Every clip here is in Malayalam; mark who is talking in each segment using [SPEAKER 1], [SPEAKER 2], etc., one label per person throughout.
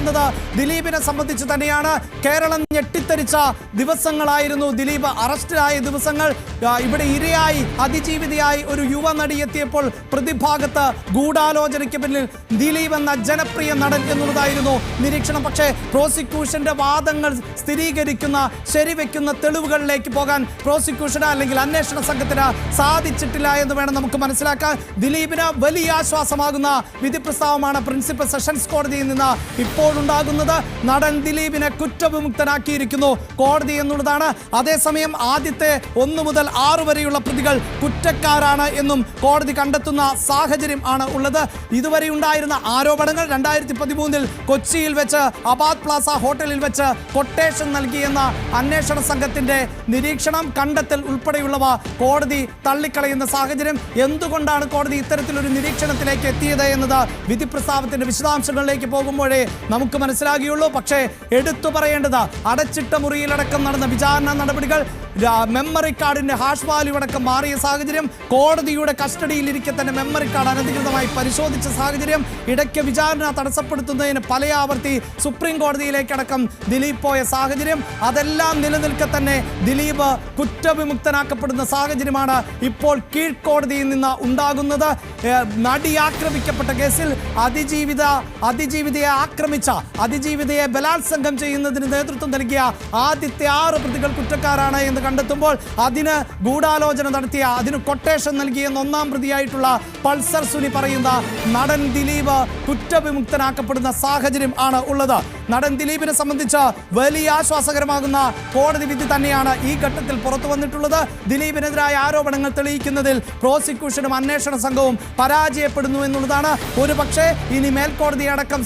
[SPEAKER 1] എന്നത് ദിലീപിനെ സംബന്ധിച്ച് തന്നെയാണ് കേരളം ഞെട്ടിത്തരിച്ച ദിവസങ്ങളായിരുന്നു. ദിലീപ് അറസ്റ്റിലായ ദിവസങ്ങൾ ഇവിടെ ഇരയായി അതിജീവിതയായി ഒരു യുവ നടി എത്തിയപ്പോൾ പ്രതിഭാഗത്ത് ഗൂഢാലോചനയ്ക്ക് പിന്നിൽ ദിലീപ് എന്ന ജനപ്രിയ നടൻ എന്നുള്ളതായിരുന്നു നിരീക്ഷണം. പക്ഷേ പ്രോസിക്യൂഷന്റെ വാദങ്ങൾ സ്ഥിരീകരിക്കുന്ന ശരിവെക്കുന്ന തെളിവുകളിലേക്ക് പോകാൻ പ്രോസിക്യൂഷന് അല്ലെങ്കിൽ അന്വേഷണ സംഘത്തിന് സാധിച്ചിട്ടില്ല എന്ന് വേണം നമുക്ക് മനസ്സിലാക്കാൻ. ദിലീപിന് വലിയ ആശ്വാസമാകുന്ന വിധി പ്രസ്താവമാണ് പ്രിൻസിപ്പൽ സെഷൻസ് കോടതിയിൽ നിന്ന് ഇപ്പോഴുണ്ടാകുന്നത് നടൻ ദിലീപിനെ കുറ്റവിമുക്തനാക്കിയിരിക്കുന്നു. കോടതി എന്നുള്ളതാണ്. അതേസമയം ആദ്യത്തെ ഒന്ന് മുതൽ ആറു വരെയുള്ള പ്രതികൾ കുറ്റക്കാരാണ് എന്നും കോടതി കണ്ടെത്തുന്ന സാഹചര്യം ആണ് ഉള്ളത്. ഇതുവരെ ഉണ്ടായിരുന്ന ആരോപണങ്ങൾ രണ്ടായിരത്തി പതിമൂന്നിൽ കൊച്ചിയിൽ വെച്ച് അബാദ് പ്ലാസ ഹോട്ടലിൽ വെച്ച് കൊട്ടേഷൻ നൽകിയെന്ന അന്വേഷണ സംഘത്തിന്റെ നിരീക്ഷണം കണ്ടെത്തൽ ഉൾപ്പെടെയുള്ളവ കോടതി തള്ളിക്കളയുന്ന സാഹചര്യം. എന്തുകൊണ്ടാണ് കോടതി ഇത്തരത്തിലൊരു നിരീക്ഷണത്തിലേക്ക് എത്തിയത് എന്നത് വിധി പ്രസ്താവത്തിന്റെ വിശദാംശങ്ങളിലേക്ക് പോകുമ്പോഴേ നമുക്ക് മനസ്സിലാകുകയുള്ളൂ പക്ഷേ എടുത്തു പറയേണ്ടത് അടച്ചിട്ട മുറിയിലടക്കം നടന്ന വിചാരണ നടപടികൾ മെമ്മറി കാർഡിന്റെ ഹാഷ് വാല്യൂ അടക്കം മാറിയ സാഹചര്യം കോടതിയുടെ കസ്റ്റഡിയിലിരിക്കെ തന്നെ മെമ്മറി കാർഡ് അനധികൃതമായി പരിശോധിച്ച സാഹചര്യം ഇടയ്ക്ക് വിചാരണ തടസ്സപ്പെടുത്തുന്നതിന് പല ആവർത്തി സുപ്രീം കോടതിയിലേക്കടക്കം ദിലീപ് പോയ സാഹചര്യം അതെല്ലാം നിലനിൽക്കെ തന്നെ ദിലീപ് കുറ്റവിമുക്തനാക്കപ്പെടുന്ന സാഹചര്യമാണ് ഇപ്പോൾ കീഴ്ക്കോടതിയിൽ നിന്ന് ഉണ്ടാകുന്നത്. നടി ആക്രമിക്കപ്പെട്ട കേസിൽ അതിജീവിത അതിജീവിതയെ ആക്രമിച്ച അതിജീവിതയെ ബലാത്സംഗം ചെയ്യുന്നതിന് നേതൃത്വം നൽകിയ ആദ്യത്തെ ആറ് പ്രതികൾ കുറ്റക്കാരാണ് എന്ന് കണ്ടെത്തുമ്പോൾ അതിന് ഗൂഢാലോചന നടത്തിയ അതിന് കൊട്ടേഷൻ നൽകിയ ഒന്നാം പ്രതിയായിട്ടുള്ള പൾസർ സുനി പറയുന്ന നടൻ ദിലീപ് കുറ്റവിമുക്തനാക്കപ്പെടുന്ന സാഹചര്യം ആണ് ഉള്ളത്. നടൻ ദിലീപിനെ സംബന്ധിച്ച് വലിയ ആശ്വാസകരമാകുന്ന കോടതി വിധി തന്നെയാണ് ഈ ഘട്ടത്തിൽ പുറത്തു വന്നിട്ടുള്ളത്. ദിലീപിനെതിരായ ആരോപണങ്ങൾ തെളിയിക്കുന്നതിൽ പ്രോസിക്യൂഷനും അന്വേഷണ സംഘവും പരാജയപ്പെടുന്നു എന്നുള്ളതാണ്. ഒരു പക്ഷേ ഇനി മേൽക്കോടതി അടക്കം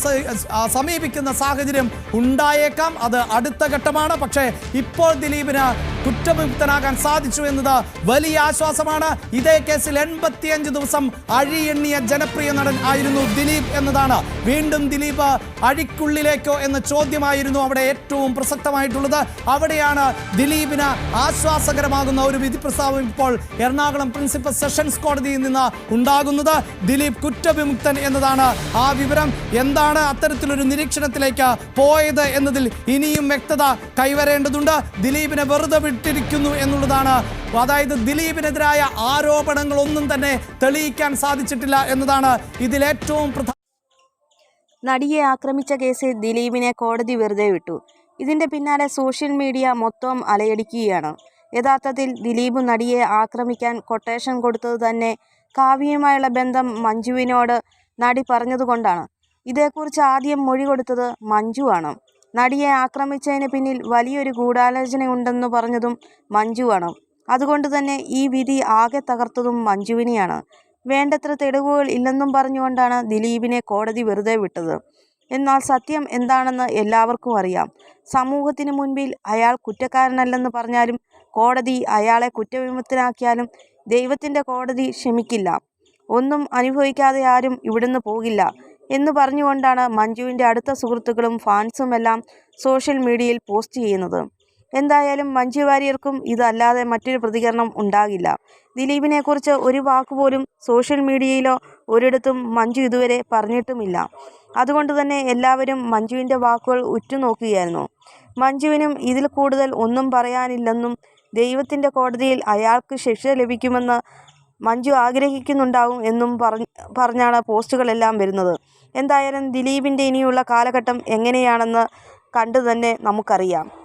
[SPEAKER 1] സമീപിക്കുന്ന സാഹചര്യം ഉണ്ടായേക്കാം. അത് അടുത്ത ഘട്ടമാണ്. പക്ഷേ ഇപ്പോൾ ദിലീപിന് കുറ്റവിമുക്തനാകാൻ സാധിച്ചു എന്നത് വലിയ ആശ്വാസമാണ്. ഇതേ കേസിൽ എൺപത്തിയഞ്ച് ദിവസം അഴിയെണ്ണിയ ജനപ്രിയ നടൻ ആയിരുന്നു ദിലീപ് എന്നതാണ്. വീണ്ടും ദിലീപ് അഴിക്കുള്ളിലേക്കോ എന്ന ചോദ്യമായിരുന്നു അവിടെ ഏറ്റവും പ്രസക്തമായിട്ടുള്ളത്. അവിടെയാണ് ദിലീപിന് ആശ്വാസകരമാകുന്ന ഒരു വിധി പ്രസ്താവം ഇപ്പോൾ എറണാകുളം പ്രിൻസിപ്പൽ സെഷൻസ് കോടതിയിൽ നിന്ന് ഉണ്ടാകുന്നത്. ദിലീപ് കുറ്റവിമുക്തൻ എന്നതാണ് ആ വിവരം. എന്താണ് അത്തരത്തിലൊരു നിരീക്ഷണത്തിലേക്ക് പോയത് എന്നതിൽ ഇനിയും വ്യക്തത കൈവരേണ്ടതുണ്ട്. ദിലീപിനെ വെറുതെ വിട്ടിരിക്കുന്നു എന്നുള്ളതാണ്. അതായത് ദിലീപിനെതിരായ ആരോപണങ്ങളൊന്നും തന്നെ തെളിയിക്കാൻ സാധിച്ചിട്ടില്ല എന്നതാണ് ഇതിലേറ്റവും പ്രധാന
[SPEAKER 2] നടിയെ ആക്രമിച്ച കേസിൽ ദിലീപിനെ കോടതി വെറുതെ വിട്ടു. ഇതിന്റെ പിന്നാലെ സോഷ്യൽ മീഡിയ മൊത്തം അലയടിക്കുകയാണ്. യഥാർത്ഥത്തിൽ ദിലീപ് നടിയെ ആക്രമിക്കാൻ കൊട്ടേഷൻ കൊടുത്തത് തന്നെ കാവ്യയുമായുള്ള ബന്ധം മഞ്ജുവിനോട് നടി പറഞ്ഞതുകൊണ്ടാണ്. ഇതേക്കുറിച്ച് ആദ്യം മൊഴി കൊടുത്തത് മഞ്ജു ആണ്. നടിയെ ആക്രമിച്ചതിന് പിന്നിൽ വലിയൊരു ഗൂഢാലോചനയുണ്ടെന്ന് പറഞ്ഞതും മഞ്ജുവാണ് അതുകൊണ്ട് തന്നെ ഈ വിധി ആകെ തകർത്തതും മഞ്ജുവിനെയാണ്. വേണ്ടത്ര തെളിവുകൾ ഇല്ലെന്നും പറഞ്ഞുകൊണ്ടാണ് ദിലീപിനെ കോടതി വെറുതെ വിട്ടത്. എന്നാൽ സത്യം എന്താണെന്ന് എല്ലാവർക്കും അറിയാം. സമൂഹത്തിന് മുൻപിൽ അയാൾ കുറ്റക്കാരനല്ലെന്ന് പറഞ്ഞാലും കോടതി അയാളെ കുറ്റവിമുക്തനാക്കിയാലും ദൈവത്തിന്റെ കോടതി ക്ഷമിക്കില്ല. ഒന്നും അനുഭവിക്കാതെ ആരും ഇവിടുന്ന് പോകില്ല എന്ന് പറഞ്ഞുകൊണ്ടാണ് മഞ്ജുവിന്റെ അടുത്ത സുഹൃത്തുക്കളും ഫാൻസുമെല്ലാം സോഷ്യൽ മീഡിയയിൽ പോസ്റ്റ് ചെയ്യുന്നത്. എന്തായാലും മഞ്ജു വാര്യർക്കും ഇതല്ലാതെ മറ്റൊരു പ്രതികരണം ഉണ്ടാകില്ല. ദിലീപിനെക്കുറിച്ച് ഒരു വാക്കുപോലും സോഷ്യൽ മീഡിയയിലോ ഒരിടത്തും മഞ്ജു ഇതുവരെ പറഞ്ഞിട്ടുമില്ല. അതുകൊണ്ട് തന്നെ എല്ലാവരും മഞ്ജുവിന്റെ വാക്കുകൾ ഉറ്റുനോക്കുകയായിരുന്നു. മഞ്ജുവിനും ഇതിൽ കൂടുതൽ ഒന്നും പറയാനില്ലെന്നും ദൈവത്തിന്റെ കോടതിയിൽ അയാൾക്ക് ശിക്ഷ ലഭിക്കുമെന്ന് മഞ്ജു ആഗ്രഹിക്കുന്നുണ്ടാവും എന്നും പറഞ്ഞ് പറഞ്ഞാണ് പോസ്റ്റുകളെല്ലാം വരുന്നത്. എന്തായാലും ദിലീപിന്റെ ഇനിയുള്ള കാലഘട്ടം എങ്ങനെയാണെന്ന് കണ്ടു തന്നെ നമുക്കറിയാം.